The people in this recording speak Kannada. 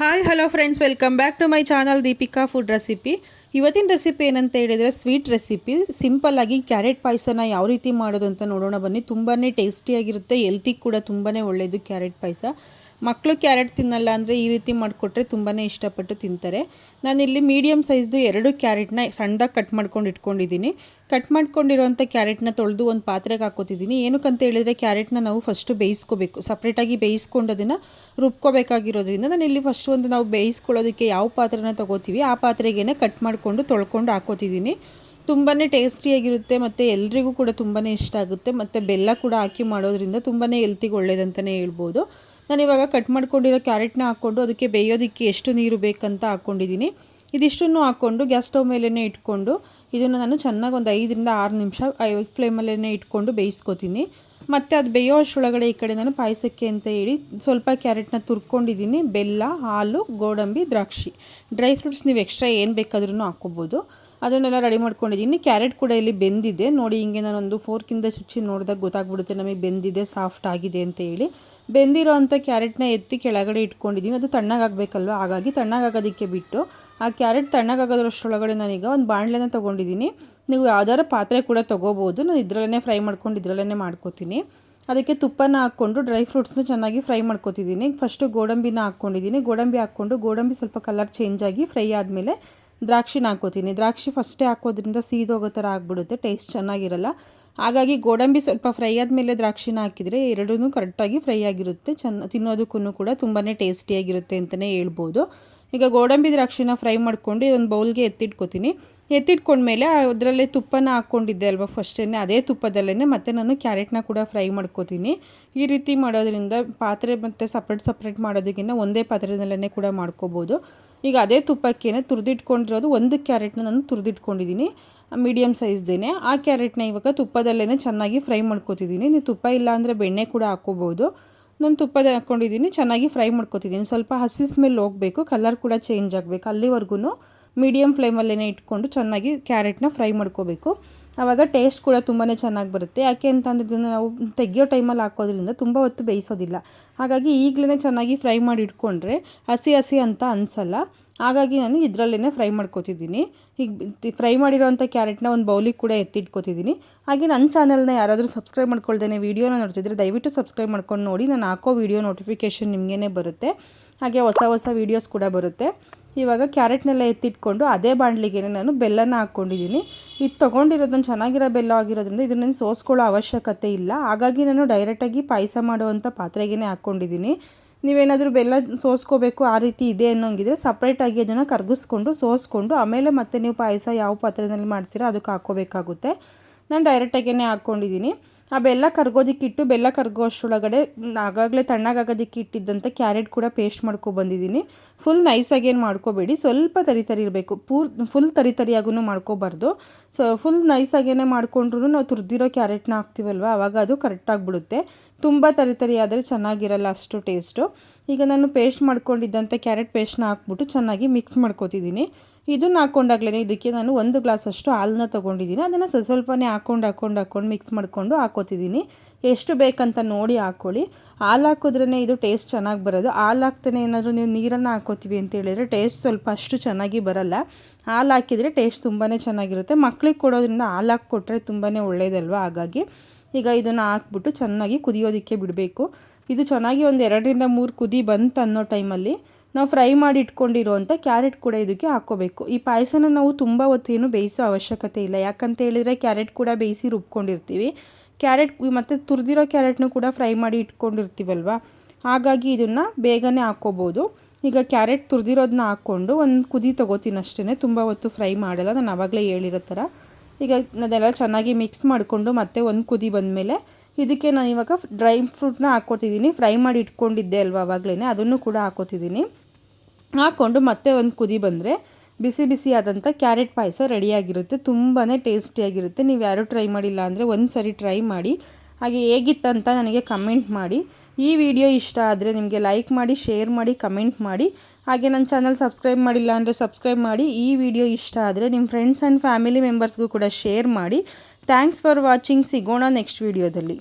Hi hello friends welcome back to my channel Deepika food recipe ಇವತ್ತಿನ ರೆಸಿಪಿ ಏನಂತ ಹೇಳಿದರೆ ಸ್ವೀಟ್ ರೆಸಿಪಿ ಸಿಂಪಲ್ಲಾಗಿ ಕ್ಯಾರೆಟ್ ಪಾಯಸನ ಯಾವ ರೀತಿ ಮಾಡೋದು ಅಂತ ನೋಡೋಣ ಬನ್ನಿ. ತುಂಬಾ ಟೇಸ್ಟಿಯಾಗಿರುತ್ತೆ ಎಲ್ತಿಗೆ ಕೂಡ ತುಂಬಾ ಒಳ್ಳೆಯದು ಕ್ಯಾರೆಟ್ ಪಾಯಸ. ಮಕ್ಕಳು ಕ್ಯಾರೆಟ್ ತಿನ್ನಲ್ಲ ಅಂದರೆ ಈ ರೀತಿ ಮಾಡಿಕೊಟ್ರೆ ತುಂಬಾ ಇಷ್ಟಪಟ್ಟು ತಿಂತಾರೆ. ನಾನಿಲ್ಲಿ ಮೀಡಿಯಮ್ ಸೈಜ್ದು ಎರಡು ಕ್ಯಾರೆಟ್ನ ಸಣ್ಣದಾಗಿ ಕಟ್ ಮಾಡ್ಕೊಂಡು ಇಟ್ಕೊಂಡಿದ್ದೀನಿ. ಕಟ್ ಮಾಡ್ಕೊಂಡಿರೋಂಥ ಕ್ಯಾರೆಟ್ನ ತೊಳೆದು ಒಂದು ಪಾತ್ರೆಗೆ ಹಾಕೋತಿದ್ದೀನಿ. ಏನಕ್ಕಂತ ಹೇಳಿದರೆ ಕ್ಯಾರೆಟ್ನ ನಾವು ಫಸ್ಟು ಬೇಯಿಸ್ಕೋಬೇಕು. ಸಪ್ರೇಟಾಗಿ ಬೇಯಿಸ್ಕೊಂಡು ಅದನ್ನು ರುಬ್ಕೋಬೇಕಾಗಿರೋದ್ರಿಂದ ನಾನು ಇಲ್ಲಿ ಫಸ್ಟ್ ಒಂದು ನಾವು ಬೇಯಿಸ್ಕೊಳ್ಳೋದಕ್ಕೆ ಯಾವ ಪಾತ್ರೆನ ತೊಗೋತೀವಿ, ಆ ಪಾತ್ರೆಗೇನೆ ಕಟ್ ಮಾಡಿಕೊಂಡು ತೊಳ್ಕೊಂಡು ಹಾಕೋತಿದ್ದೀನಿ. ತುಂಬಾ ಟೇಸ್ಟಿಯಾಗಿರುತ್ತೆ ಮತ್ತು ಎಲ್ರಿಗೂ ಕೂಡ ತುಂಬಾ ಇಷ್ಟ ಆಗುತ್ತೆ. ಮತ್ತು ಬೆಲ್ಲ ಕೂಡ ಹಾಕಿ ಮಾಡೋದ್ರಿಂದ ತುಂಬಾ ಎಲ್ತಿಗೆ ಒಳ್ಳೇದಂತಲೇ ಹೇಳ್ಬೋದು. ನಾನು ಇವಾಗ ಕಟ್ ಮಾಡ್ಕೊಂಡಿರೋ ಕ್ಯಾರೆಟ್ನ ಹಾಕ್ಕೊಂಡು ಅದಕ್ಕೆ ಬೇಯೋದಕ್ಕೆ ಎಷ್ಟು ನೀರು ಬೇಕಂತ ಹಾಕ್ಕೊಂಡಿದ್ದೀನಿ. ಇದಿಷ್ಟನ್ನು ಹಾಕ್ಕೊಂಡು ಗ್ಯಾಸ್ ಸ್ಟವ್ ಮೇಲೇ ಇಟ್ಕೊಂಡು ಇದನ್ನು ನಾನು ಚೆನ್ನಾಗಿ ಒಂದು ಐದರಿಂದ ಆರು ನಿಮಿಷ ಐ ಫ್ಲೇಮಲ್ಲೇ ಇಟ್ಕೊಂಡು ಬೇಯಿಸ್ಕೊತೀನಿ. ಮತ್ತು ಅದು ಬೇಯೋ ಅಷ್ಟೊಳಗಡೆ ಈ ಕಡೆ ನಾನು ಪಾಯಸಕ್ಕೆ ಅಂತ ಹೇಳಿ ಸ್ವಲ್ಪ ಕ್ಯಾರೆಟ್ನ ತುರ್ಕೊಂಡಿದ್ದೀನಿ. ಬೆಲ್ಲ, ಹಾಲು, ಗೋಡಂಬಿ, ದ್ರಾಕ್ಷಿ. ಡ್ರೈ ಫ್ರೂಟ್ಸ್ ನೀವು ಎಕ್ಸ್ಟ್ರಾ ಏನು ಬೇಕಾದ್ರೂ ಹಾಕ್ಕೋಬೋದು. ಅದನ್ನೆಲ್ಲ ರೆಡಿ ಮಾಡ್ಕೊಂಡಿದ್ದೀನಿ. ಕ್ಯಾರೆಟ್ ಕೂಡ ಇಲ್ಲಿ ಬೆಂದಿದೆ. ನೋಡಿ, ಹಿಂಗೆ ನಾನೊಂದು ಫೋರ್ಕಿಂದ ಚುಚ್ಚಿ ನೋಡಿದಾಗ ಗೊತ್ತಾಗ್ಬಿಡುತ್ತೆ ನಮಗೆ ಬೆಂದಿದೆ ಸಾಫ್ಟ್ ಆಗಿದೆ ಅಂತ ಹೇಳಿ. ಬೆಂದಿರೋ ಅಂಥ ಕ್ಯಾರೆಟ್ನ ಎತ್ತಿ ಕೆಳಗಡೆ ಇಟ್ಕೊಂಡಿದ್ದೀನಿ. ಅದು ತಣ್ಣಗಾಗಬೇಕಲ್ವ? ಹಾಗಾಗಿ ತಣ್ಣಗಾಗೋದಕ್ಕೆ ಬಿಟ್ಟು, ಆ ಕ್ಯಾರೆಟ್ ತಣ್ಣಗಾಗೋದ್ರಷ್ಟರೊಳಗಡೆ ನಾನೀಗ ಒಂದು ಬಾಣಲೆನ ತೊಗೊಂಡಿದ್ದೀನಿ. ನೀವು ಯಾವ್ದಾರ ಪಾತ್ರೆ ಕೂಡ ತೊಗೋಬೋದು. ನಾನು ಇದರಲ್ಲೇ ಫ್ರೈ ಮಾಡ್ಕೊಂಡು ಇದರಲ್ಲೇ ಮಾಡ್ಕೋತೀನಿ. ಅದಕ್ಕೆ ತುಪ್ಪನ ಹಾಕ್ಕೊಂಡು ಡ್ರೈ ಫ್ರೂಟ್ಸ್ನ ಚೆನ್ನಾಗಿ ಫ್ರೈ ಮಾಡ್ಕೊತಿದ್ದೀನಿ. ಫಸ್ಟು ಗೋಡಂಬಿನ ಹಾಕ್ಕೊಂಡಿದ್ದೀನಿ. ಗೋಡಂಬಿ ಹಾಕ್ಕೊಂಡು ಗೋಡಂಬಿ ಸ್ವಲ್ಪ ಕಲರ್ ಚೇಂಜ್ ಆಗಿ ಫ್ರೈ ಆದಮೇಲೆ ದ್ರಾಕ್ಷಿನ ಹಾಕೋತೀನಿ ದ್ರಾಕ್ಷಿ ಫಸ್ಟೇ ಹಾಕೋದ್ರಿಂದ ಸೀದೋಗೋ ಥರ ಆಗಿಬಿಡುತ್ತೆ ಟೇಸ್ಟ್ ಚೆನ್ನಾಗಿರಲ್ಲ. ಹಾಗಾಗಿ ಗೋಡಂಬಿ ಸ್ವಲ್ಪ ಫ್ರೈ ಆದಮೇಲೆ ದ್ರಾಕ್ಷಿನ ಹಾಕಿದರೆ ಎರಡೂ ಕರೆಕ್ಟಾಗಿ ಫ್ರೈ ಆಗಿರುತ್ತೆ. ಚೆನ್ನ ತಿನ್ನೋದಕ್ಕೂ ಕೂಡ ತುಂಬಾ ಟೇಸ್ಟಿಯಾಗಿರುತ್ತೆ ಅಂತಲೇ ಹೇಳ್ಬೋದು. ಈಗ ಗೋಡಂಬಿ ದ್ರಾಕ್ಷಿನ ಫ್ರೈ ಮಾಡ್ಕೊಂಡು ಒಂದು ಬೌಲ್ಗೆ ಎತ್ತಿಟ್ಕೊತೀನಿ. ಎತ್ತಿಟ್ಕೊಂಡ್ಮೇಲೆ ಅದರಲ್ಲೇ ತುಪ್ಪನ ಹಾಕ್ಕೊಂಡಿದ್ದೆ ಅಲ್ವಾ ಫಸ್ಟೇ ಅದೇ ತುಪ್ಪದಲ್ಲೇ ಮತ್ತೆ ನಾನು ಕ್ಯಾರೆಟ್ನ ಕೂಡ ಫ್ರೈ ಮಾಡ್ಕೋತೀನಿ. ಈ ರೀತಿ ಮಾಡೋದ್ರಿಂದ ಪಾತ್ರೆ ಮತ್ತು ಸಪ್ರೇಟ್ ಸಪ್ರೇಟ್ ಮಾಡೋದಕ್ಕಿಂತ ಒಂದೇ ಪಾತ್ರೆದಲ್ಲೇ ಕೂಡ ಮಾಡ್ಕೋಬೋದು. ಈಗ ಅದೇ ತುಪ್ಪಕ್ಕೇನೆ ತುರಿದಿಟ್ಕೊಂಡಿರೋದು ಒಂದು ಕ್ಯಾರೆಟ್ನ ನಾನು ತುರಿದಿಟ್ಕೊಂಡಿದ್ದೀನಿ ಮೀಡಿಯಮ್ ಸೈಜ್ದೇನೆ. ಆ ಕ್ಯಾರೆಟ್ನ ಇವಾಗ ತುಪ್ಪದಲ್ಲೇ ಚೆನ್ನಾಗಿ ಫ್ರೈ ಮಾಡ್ಕೋತಿದ್ದೀನಿ. ನೀವು ತುಪ್ಪ ಇಲ್ಲ ಅಂದರೆ ಬೆಣ್ಣೆ ಕೂಡ ಹಾಕ್ಕೋಬೋದು. ನಾನು ತುಪ್ಪದ ಹಾಕ್ಕೊಂಡಿದ್ದೀನಿ ಚೆನ್ನಾಗಿ ಫ್ರೈ ಮಾಡ್ಕೊತಿದ್ದೀನಿ. ಸ್ವಲ್ಪ ಹಸಿ ಸ್ಮೆಲ್ ಹೋಗಬೇಕು ಕಲರ್ ಕೂಡ ಚೇಂಜ್ ಆಗಬೇಕು. ಅಲ್ಲಿವರೆಗೂ ಮೀಡಿಯಮ್ ಫ್ಲೇಮಲ್ಲೇ ಇಟ್ಕೊಂಡು ಚೆನ್ನಾಗಿ ಕ್ಯಾರೆಟ್ನ ಫ್ರೈ ಮಾಡ್ಕೋಬೇಕು. ಆವಾಗ ಟೇಸ್ಟ್ ಕೂಡ ತುಂಬಾ ಚೆನ್ನಾಗಿ ಬರುತ್ತೆ. ಯಾಕೆ ಅಂತಂದ್ರೆ ಇದನ್ನು ನಾವು ತೆಗಿಯೋ ಟೈಮಲ್ಲಿ ಹಾಕೋದ್ರಿಂದ ತುಂಬ ಹೊತ್ತು ಬೇಯಿಸೋದಿಲ್ಲ. ಹಾಗಾಗಿ ಈಗಲೇ ಚೆನ್ನಾಗಿ ಫ್ರೈ ಮಾಡಿ ಇಟ್ಕೊಂಡ್ರೆ ಹಸಿ ಹಸಿ ಅಂತ ಅನಿಸಲ್ಲ. ಹಾಗಾಗಿ ನಾನು ಇದರಲ್ಲೇ ಫ್ರೈ ಮಾಡ್ಕೋತಿದ್ದೀನಿ. ಈಗ ಫ್ರೈ ಮಾಡಿರೋಂಥ ಕ್ಯಾರೆಟ್ನ ಒಂದು ಬೌಲಿಗೆ ಕೂಡ ಎತ್ತಿಟ್ಕೋತಿದ್ದೀನಿ. ಹಾಗೆ ನನ್ನ ಚಾನಲ್ನ ಯಾರಾದರೂ ಸಬ್ಸ್ಕ್ರೈಬ್ ಮಾಡ್ಕೊಳ್ದೇ ವೀಡಿಯೋನ ನೋಡ್ತಿದ್ರೆ ದಯವಿಟ್ಟು ಸಬ್ಸ್ಕ್ರೈಬ್ ಮಾಡ್ಕೊಂಡು ನೋಡಿ, ನಾನು ಹಾಕೋ ವೀಡಿಯೋ ನೋಟಿಫಿಕೇಷನ್ ನಿಮಗೇ ಬರುತ್ತೆ. ಹಾಗೆ ಹೊಸ ಹೊಸ ವೀಡಿಯೋಸ್ ಕೂಡ ಬರುತ್ತೆ. ಇವಾಗ ಕ್ಯಾರೆಟ್ನೆಲ್ಲ ಎತ್ತಿಟ್ಕೊಂಡು ಅದೇ ಬಾಣಲಿಗೆ ನಾನು ಬೆಲ್ಲನ ಹಾಕ್ಕೊಂಡಿದ್ದೀನಿ. ಇದು ತೊಗೊಂಡಿರೋದನ್ನು ಚೆನ್ನಾಗಿರೋ ಬೆಲ್ಲ ಆಗಿರೋದ್ರಿಂದ ಇದನ್ನು ಸೋಸ್ಕೊಳ್ಳೋ ಅವಶ್ಯಕತೆ ಇಲ್ಲ. ಹಾಗಾಗಿ ನಾನು ಡೈರೆಕ್ಟಾಗಿ ಪಾಯಸ ಮಾಡುವಂಥ ಪಾತ್ರೆಗೇ ಹಾಕ್ಕೊಂಡಿದ್ದೀನಿ. ನೀವೇನಾದರೂ ಬೆಲ್ಲ ಸೋಸ್ಕೋಬೇಕು ಆ ರೀತಿ ಇದೆ ಅನ್ನೋಂಗಿದ್ರೆ ಸಪ್ರೇಟಾಗಿ ಅದನ್ನು ಕರಗಿಸ್ಕೊಂಡು ಸೋಸ್ಕೊಂಡು ಆಮೇಲೆ ಮತ್ತೆ ನೀವು ಪಾಯಸ ಯಾವ ಪಾತ್ರೆಯಲ್ಲಿ ಮಾಡ್ತೀರೋ ಅದಕ್ಕೆ ಹಾಕ್ಕೋಬೇಕಾಗುತ್ತೆ. ನಾನು ಡೈರೆಕ್ಟಾಗೇ ಹಾಕ್ಕೊಂಡಿದ್ದೀನಿ. ಆ ಬೆಲ್ಲ ಕರ್ಗೋದಕ್ಕಿಟ್ಟು ಬೆಲ್ಲ ಕರ್ಗೋ ಅಷ್ಟರೊಳಗಡೆ ಆಗಾಗಲೇ ತಣ್ಣಗಾಗೋದಕ್ಕೆ ಇಟ್ಟಿದ್ದಂಥ ಕ್ಯಾರೆಟ್ ಕೂಡ ಪೇಸ್ಟ್ ಬಂದಿದ್ದೀನಿ. ಫುಲ್ ನೈಸಾಗಿ ಏನು ಮಾಡ್ಕೋಬೇಡಿ. ಸ್ವಲ್ಪ ತರಿ ತರಿ ಇರಬೇಕು. ಪೂರ್ ಫುಲ್ ತರಿ ತರಿಯಾಗೂ ಮಾಡ್ಕೋಬಾರ್ದು. ಸೊ ಫುಲ್ ನೈಸಾಗೇನೆ ಮಾಡಿಕೊಂಡ್ರು ನಾವು ತುರಿದಿರೋ ಕ್ಯಾರೆಟ್ನ ಹಾಕ್ತೀವಲ್ವ ಆವಾಗ ಅದು ಕರೆಕ್ಟಾಗಿಬಿಡುತ್ತೆ ತುಂಬ ತರಿ ತರಿ ಆದರೆ ಚೆನ್ನಾಗಿರಲ್ಲ ಅಷ್ಟು ಟೇಸ್ಟು ಈಗ ನಾನು ಪೇಸ್ಟ್ ಮಾಡ್ಕೊಂಡಿದ್ದಂಥ ಕ್ಯಾರೆಟ್ ಪೇಸ್ಟ್ನ ಹಾಕ್ಬಿಟ್ಟು ಚೆನ್ನಾಗಿ ಮಿಕ್ಸ್ ಮಾಡ್ಕೋತಿದ್ದೀನಿ. ಇದನ್ನು ಹಾಕ್ಕೊಂಡಾಗ್ಲೇ ಇದಕ್ಕೆ ನಾನು ಒಂದು ಗ್ಲಾಸಷ್ಟು ಹಾಲನ್ನ ತೊಗೊಂಡಿದ್ದೀನಿ. ಅದನ್ನು ಸ್ವಲ್ಪ ಸ್ವಲ್ಪನೇ ಹಾಕ್ಕೊಂಡು ಹಾಕ್ಕೊಂಡು ಹಾಕ್ಕೊಂಡು ಮಿಕ್ಸ್ ಮಾಡಿಕೊಂಡು ಹಾಕೋತಿದ್ದೀನಿ. ಎಷ್ಟು ಬೇಕಂತ ನೋಡಿ ಹಾಕ್ಕೊಳ್ಳಿ ಹಾಲು ಹಾಕಿದ್ರೇ ಇದು ಟೇಸ್ಟ್ ಚೆನ್ನಾಗಿ ಬರೋದು. ಹಾಲು ಹಾಕ್ತಾನೆ ಏನಾದರೂ ನೀವು ನೀರನ್ನು ಹಾಕೋತೀವಿ ಅಂತ ಹೇಳಿದರೆ ಟೇಸ್ಟ್ ಸ್ವಲ್ಪ ಅಷ್ಟು ಚೆನ್ನಾಗಿ ಬರಲ್ಲ. ಹಾಲು ಹಾಕಿದರೆ ಟೇಸ್ಟ್ ತುಂಬಾ ಚೆನ್ನಾಗಿರುತ್ತೆ. ಮಕ್ಳಿಗೆ ಕೊಡೋದ್ರಿಂದ ಹಾಲು ಹಾಕಿ ಕೊಟ್ಟರೆ ತುಂಬಾ ಒಳ್ಳೆಯದಲ್ವ ಹಾಗಾಗಿ ಈಗ ಇದನ್ನು ಹಾಕ್ಬಿಟ್ಟು ಚೆನ್ನಾಗಿ ಕುದಿಯೋದಕ್ಕೆ ಬಿಡಬೇಕು. ಇದು ಚೆನ್ನಾಗಿ ಒಂದು ಎರಡರಿಂದ ಮೂರು ಕುದಿ ಬಂತು ಅನ್ನೋ ಟೈಮಲ್ಲಿ ನಾವು ಫ್ರೈ ಮಾಡಿ ಇಟ್ಕೊಂಡಿರೋವಂಥ ಕ್ಯಾರೆಟ್ ಕೂಡ ಇದಕ್ಕೆ ಹಾಕ್ಕೋಬೇಕು. ಈ ಪಾಯಸನ ನಾವು ತುಂಬ ಹೊತ್ತೇನು ಬೇಯಿಸೋ ಅವಶ್ಯಕತೆ ಇಲ್ಲ. ಯಾಕಂತ ಹೇಳಿದರೆ ಕ್ಯಾರೆಟ್ ಕೂಡ ಬೇಯಿಸಿ ರುಬ್ಕೊಂಡಿರ್ತೀವಿ. ಕ್ಯಾರೆಟ್ ಮತ್ತು ತುರಿದಿರೋ ಕ್ಯಾರೆಟ್ನು ಕೂಡ ಫ್ರೈ ಮಾಡಿ ಇಟ್ಕೊಂಡಿರ್ತೀವಲ್ವ? ಹಾಗಾಗಿ ಇದನ್ನು ಬೇಗನೆ ಹಾಕ್ಕೋಬೋದು. ಈಗ ಕ್ಯಾರೆಟ್ ತುರಿದಿರೋದನ್ನ ಹಾಕ್ಕೊಂಡು ಒಂದು ಕುದಿ ತೊಗೋತೀನಿ ಅಷ್ಟೇ ತುಂಬ ಹೊತ್ತು ಫ್ರೈ ಮಾಡಲ್ಲ. ನಾನು ಆವಾಗಲೇ ಹೇಳಿರೋ ಥರ ಈಗ ಅದೆಲ್ಲ ಚೆನ್ನಾಗಿ ಮಿಕ್ಸ್ ಮಾಡಿಕೊಂಡು ಮತ್ತೆ ಒಂದು ಕುದಿ ಬಂದಮೇಲೆ ಇದಕ್ಕೆ ನಾನು ಇವಾಗ ಡ್ರೈ ಫ್ರೂಟ್ನ ಹಾಕ್ಕೊತಿದ್ದೀನಿ ಫ್ರೈ ಮಾಡಿ ಇಟ್ಕೊಂಡಿದ್ದೆ ಅಲ್ವಾ ಆವಾಗಲೇ ಅದನ್ನು ಕೂಡ ಹಾಕ್ಕೊತಿದ್ದೀನಿ ಹಾಕ್ಕೊಂಡು ಮತ್ತೆ ಒಂದು ಕುದಿ ಬಂದರೆ ಬಿಸಿ ಬಿಸಿ ಆದಂಥ ಕ್ಯಾರೆಟ್ ಪಾಯಸ ರೆಡಿಯಾಗಿರುತ್ತೆ. ತುಂಬಾ ಟೇಸ್ಟಿಯಾಗಿರುತ್ತೆ. ನೀವು ಯಾರೂ ಟ್ರೈ ಮಾಡಿಲ್ಲ ಅಂದರೆ ಒಂದು ಸರಿ ಟ್ರೈ ಮಾಡಿ. ಹಾಗೆ ಹೇಗಿತ್ತಂತ ನನಗೆ ಕಮೆಂಟ್ ಮಾಡಿ. ಈ ವಿಡಿಯೋ ಇಷ್ಟ ಆದರೆ ನಿಮಗೆ ಲೈಕ್ ಮಾಡಿ ಶೇರ್ ಮಾಡಿ ಕಮೆಂಟ್ ಮಾಡಿ. ಹಾಗೆ ನನ್ನ ಚಾನಲ್ ಸಬ್ಸ್ಕ್ರೈಬ್ ಮಾಡಿಲ್ಲ ಅಂದರೆ ಸಬ್ಸ್ಕ್ರೈಬ್ ಮಾಡಿ. ಈ ವಿಡಿಯೋ ಇಷ್ಟ ಆದರೆ ನಿಮ್ಮ ಫ್ರೆಂಡ್ಸ್ ಆ್ಯಂಡ್ ಫ್ಯಾಮಿಲಿ ಮೆಂಬರ್ಸ್ಗೂ ಕೂಡ ಶೇರ್ ಮಾಡಿ. ಥ್ಯಾಂಕ್ಸ್ ಫಾರ್ ವಾಚಿಂಗ್ ಸಿಗೋಣ ನೆಕ್ಸ್ಟ್ ವಿಡಿಯೋದಲ್ಲಿ